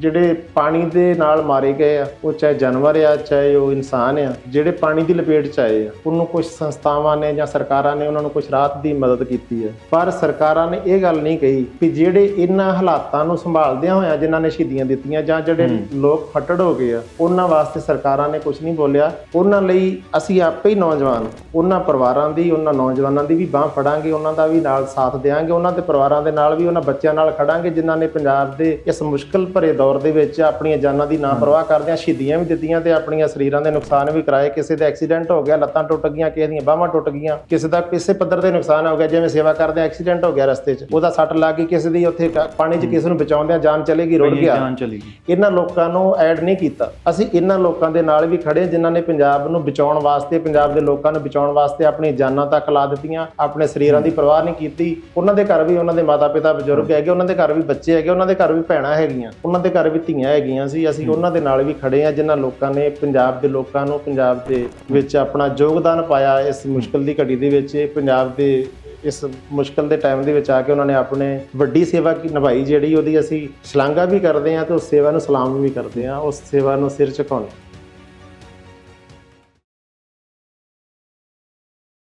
ਜਿਹੜੇ ਪਾਣੀ ਦੇ ਨਾਲ ਮਾਰੇ ਗਏ ਆ ਉਹ ਚਾਹੇ ਜਾਨਵਰ ਆ ਚਾਹੇ ਉਹ ਇਨਸਾਨ ਆ ਜਿਹੜੇ ਪਾਣੀ ਦੀ ਲਪੇਟ ਚ ਆਏ ਆ ਉਹਨੂੰ ਕੁਝ ਸੰਸਥਾਵਾਂ ਨੇ ਜਾਂ ਸਰਕਾਰਾਂ ਨੇ ਉਹਨਾਂ ਨੂੰ ਕੁਝ ਰਾਹਤ ਦੀ ਮਦਦ ਕੀਤੀ ਹੈ। ਪਰ ਸਰਕਾਰਾਂ ਨੇ ਇਹ ਗੱਲ ਨਹੀਂ ਕਹੀ ਕਿ ਜਿਹੜੇ ਇਹਨਾਂ ਹਾਲਾਤਾਂ ਨੂੰ ਸੰਭਾਲਦਿਆਂ ਹੋਇਆਂ ਜਿਨ੍ਹਾਂ ਨੇ ਸ਼ਹੀਦੀਆਂ ਦਿੱਤੀਆਂ ਜਾਂ ਜਿਹੜੇ ਲੋਕ ਫੱਟੜ ਹੋ ਗਏ ਆ ਉਹਨਾਂ ਵਾਸਤੇ ਸਰਕਾਰਾਂ ਨੇ ਕੁਝ ਨਹੀਂ ਬੋਲਿਆ। ਉਹਨਾਂ ਲਈ ਅਸੀਂ ਆਪੇ ਹੀ ਨੌਜਵਾਨ ਉਹਨਾਂ ਪਰਿਵਾਰਾਂ ਦੀ ਉਹਨਾਂ ਨੌਜਵਾਨਾਂ ਦੀ ਵੀ ਬਾਹ ਫੜਾਂਗੇ ਉਹਨਾਂ ਦਾ ਵੀ ਨਾਲ ਸਾਥ ਦੇਵਾਂਗੇ ਉਹਨਾਂ ਦੇ ਪਰਿਵਾਰਾਂ ਦੇ ਨਾਲ ਵੀ ਉਹਨਾਂ ਬੱਚਿਆਂ ਨਾਲ ਖੜਾਂਗੇ ਜਿਨ੍ਹਾਂ ਨੇ ਪੰਜਾਬ ਦੇ ਇਸ ਮੁਸ਼ਕਲ ਭਰੇ ਦੌਰ ਦੇ ਵਿੱਚ ਆਪਣੀਆਂ ਜਾਨਾਂ ਦੀ ਨਾ ਪਰਵਾਹ ਕਰਦਿਆਂ ਸ਼ਹੀਦੀਆਂ ਵੀ ਦਿੱਤੀਆਂ ਤੇ ਆਪਣੀਆਂ ਸਰੀਰਾਂ ਦੇ ਨੁਕਸਾਨ ਵੀ ਕਰਾਏ। ਕਿਸੇ ਦਾ ਐਕਸੀਡੈਂਟ ਹੋ ਗਿਆ ਲੱਤਾਂ ਟੁੱਟ ਗਈਆਂ ਕਿਸੇ ਦੀਆਂ ਬਾਹਾਂ ਟੁੱਟ ਗਈਆਂ ਕਿਸੇ ਦਾ ਕਿਸੇ ਪੱਧਰ ਤੇ ਨੁਕਸਾਨ ਹੋ ਗਿਆ ਜਿਵੇਂ ਸੇਵਾ ਕਰਦੇ ਐਕਸੀਡੈਂਟ ਹੋ ਗਿਆ ਰਸਤੇ 'ਚ ਉਹਦਾ ਸੱਟ ਲੱਗ ਗਈ ਕਿਸੇ ਦੀ ਉੱਥੇ ਪਾਣੀ 'ਚ ਕਿਸੇ ਨੂੰ ਬਚਾਉਂਦਿਆਂ ਜਾਨ ਚਲੇਗੀ ਰੁੜ ਗਿਆ। ਜਾਨ ਚਲੀ ਗਈ। ਇਹਨਾਂ ਲੋਕਾਂ ਨੂੰ ਐਡ ਨਹੀਂ ਕੀਤਾ। ਅਸੀਂ ਇਹਨਾਂ ਲੋਕਾਂ ਦੇ ਨਾਲ ਵੀ ਖੜੇ ਜਿਨ੍ਹਾਂ ਨੇ ਪੰਜਾਬ ਨੂੰ ਬਚਾਉਣ ਵਾਸਤੇ ਪੰਜਾਬ ਦੇ ਲੋਕਾਂ ਨੂੰ ਬਚਾਉਣ ਵਾਸਤੇ ਆਪਣੀ ਜਾਨਾਂ ਤੱਕ ਲਾ ਦਿੱਤੀਆਂ ਆਪਣੇ ਸਰੀਰਾਂ ਦੀ ਪਰਵਾਹ ਨਹੀਂ ਕੀਤੀ। ਉਹਨਾਂ ਦੇ ਘਰ ਵੀ ਉਹਨਾਂ ਦੇ ਮਾਤਾ-ਪਿਤਾ ਬਜ਼ੁਰਗ ਹੈਗੇ ਉਹਨਾਂ ਦੇ ਘਰ ਵੀ ਬੱਚੇ ਹੈਗੇ ਉਹਨਾਂ ਦੇ ਘਰ ਵੀ ਭੈਣਾਂ ਹੈਗੀਆਂ ਉਹਨਾਂ ਦੇ ਘਰ ਵੀ ਧੀਆਂ ਹੈਗੀਆਂ ਸੀ ਅਸੀਂ ਉਹਨਾਂ ਦੇ ਨਾਲ ਵੀ ਖੜੇ ਆ ਜਿਨ੍ਹਾਂ ਲੋਕਾਂ ਨੇ ਪੰਜਾਬ ਦੇ ਲੋਕਾਂ ਨੂੰ ਪੰਜਾਬ ਦੇ ਵਿੱਚ ਆਪਣਾ ਯੋਗਦਾਨ ਪਾਇਆ ਇਸ ਮੁਸ਼ਕਲ ਦੀ ਘੜੀ ਦੇ ਵਿੱਚ। ਪੰਜਾਬ ਦੇ ਇਸ ਮੁਸ਼ਕਲ ਦੇ ਟਾਈਮ ਦੇ ਵਿੱਚ ਆ ਕੇ ਉਹਨਾਂ ਨੇ ਆਪਣੇ ਵੱਡੀ ਸੇਵਾ ਕੀ ਨਿਭਾਈ ਜਿਹੜੀ ਉਹਦੀ ਅਸੀਂ ਸ਼ਲਾਘਾ ਵੀ ਕਰਦੇ ਹਾਂ ਤੇ ਉਸ ਸੇਵਾ ਨੂੰ ਸਲਾਮ ਵੀ ਕਰਦੇ ਹਾਂ ਉਸ ਸੇਵਾ ਨੂੰ ਸਿਰ ਝੁਕਾਉਂਦੇ